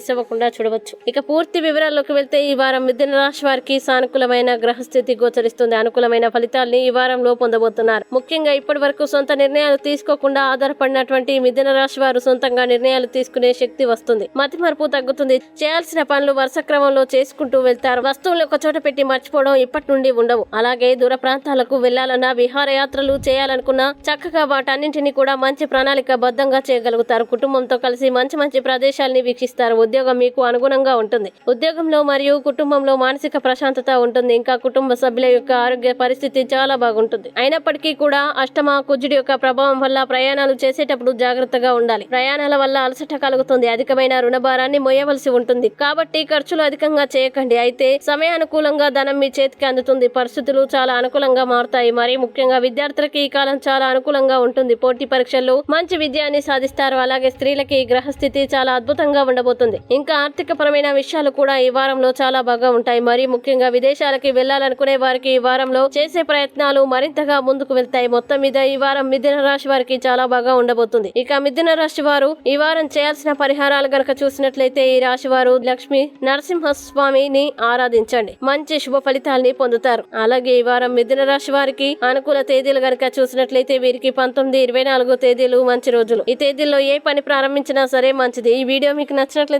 Miss అవ్వకుండా చూడవచ్చు. ఇక పూర్తి వివరాల్లోకి వెళ్తే ఈ వారం మిథున రాశి వారికి సానుకూలమైన గ్రహస్థితి గోచరిస్తుంది. అనుకూలమైన ఫలితాల్ని ఈ వారంలో పొందబోతున్నారు. ముఖ్యంగా ఇప్పటి వరకు సొంత నిర్ణయాలు తీసుకోకుండా ఆధారపడినటువంటి మిథున రాశి వారు సొంతంగా నిర్ణయాలు తీసుకునే శక్తి వస్తుంది. మతి మరుపు తగ్గుతుంది. చేయాల్సిన పనులు వరుస క్రమంలో చేసుకుంటూ వెళ్తారు. వస్తువులు ఒక చోట పెట్టి మర్చిపోవడం ఇప్పటి నుండి ఉండవు. అలాగే దూర ప్రాంతాలకు వెళ్ళాలన్నా విహారయాత్రలు చేయాలనుకున్నా చక్కగా వాటన్నింటినీ కూడా మంచి ప్రణాళిక బద్దంగా చేయగలుగుతారు. కుటుంబంతో కలిసి మంచి మంచి ప్రదేశాలని వీక్షిస్తారు. ఉద్యోగం మీకు అనుగుణంగా ఉంటుంది. ఉద్యోగంలో మరియు కుటుంబంలో మానసిక ప్రశాంతత ఉంటుంది. ఇంకా కుటుంబ సభ్యుల యొక్క ఆరోగ్య పరిస్థితి చాలా బాగుంటుంది. అయినప్పటికీ కూడా అష్టమ కుజుడి యొక్క ప్రభావం వల్ల ప్రయాణాలు చేసేటప్పుడు జాగ్రత్తగా ఉండాలి. ప్రయాణాల వల్ల అలసట కలుగుతుంది. అధికమైన రుణ భారాన్ని మోయవలసి ఉంటుంది. కాబట్టి ఖర్చులు అధికంగా చేయకండి. అయితే సమయానుకూలంగా ధనం మీ చేతికి అందుతుంది. పరిస్థితులు చాలా అనుకూలంగా మారుతాయి. మరి ముఖ్యంగా విద్యార్థులకి ఈ కాలం చాలా అనుకూలంగా ఉంటుంది. పోటీ పరీక్షల్లో మంచి విజయాన్ని సాధిస్తారు. అలాగే స్త్రీలకి గ్రహస్థితి చాలా అద్భుతంగా ఉండబోతుంది. ఇంకా ఆర్థిక పరమైన విషయాలు కూడా ఈ వారంలో చాలా బాగా ఉంటాయి. మరి ముఖ్యంగా విదేశాలకి వెళ్ళాలనుకునే వారికి ఈ వారంలో చేసే ప్రయత్నాలు మరింతగా ముందుకు వెళ్తాయి. మొత్తం మీద ఈ వారం మిథున రాశి వారికి చాలా బాగా ఉండబోతుంది. ఇక మిథున రాశి వారు ఈ వారం చేయాల్సిన పరిహారాలు గనక చూసినట్లయితే ఈ రాశి వారు లక్ష్మి నరసింహస్వామిని ఆరాధించండి. మంచి శుభ ఫలితాల్ని పొందుతారు. అలాగే ఈ వారం మిథున రాశి వారికి అనుకూల తేదీలు గనక చూసినట్లయితే వీరికి పంతొమ్మిది ఇరవై నాలుగు తేదీలు మంచి రోజులు. ఈ తేదీల్లో ఏ పని ప్రారంభించినా సరే మంచిది. ఈ వీడియో మీకు నచ్చినట్లయితే